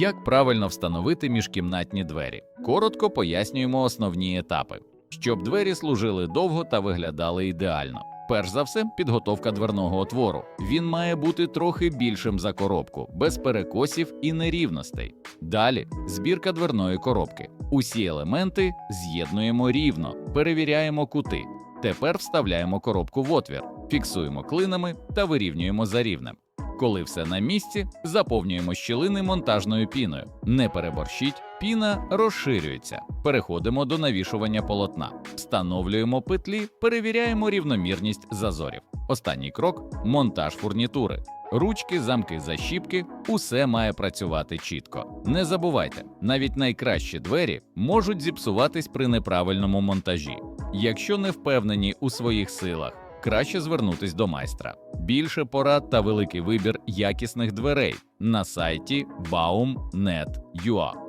Як правильно встановити міжкімнатні двері? Коротко пояснюємо основні етапи, щоб двері служили довго та виглядали ідеально. Перш за все, підготовка дверного отвору. Він має бути трохи більшим за коробку, без перекосів і нерівностей. Далі збірка дверної коробки. Усі елементи з'єднуємо рівно, перевіряємо кути. Тепер вставляємо коробку в отвір, фіксуємо клинами та вирівнюємо за рівнем. Коли все на місці, заповнюємо щілини монтажною піною. Не переборщіть, піна розширюється. Переходимо до навішування полотна. Встановлюємо петлі, перевіряємо рівномірність зазорів. Останній крок монтаж фурнітури. Ручки, замки, защіпки усе має працювати чітко. Не забувайте, навіть найкращі двері можуть зіпсуватись при неправильному монтажі. Якщо не впевнені у своїх силах, краще звернутись до майстра. Більше порад та великий вибір якісних дверей на сайті baum.net.ua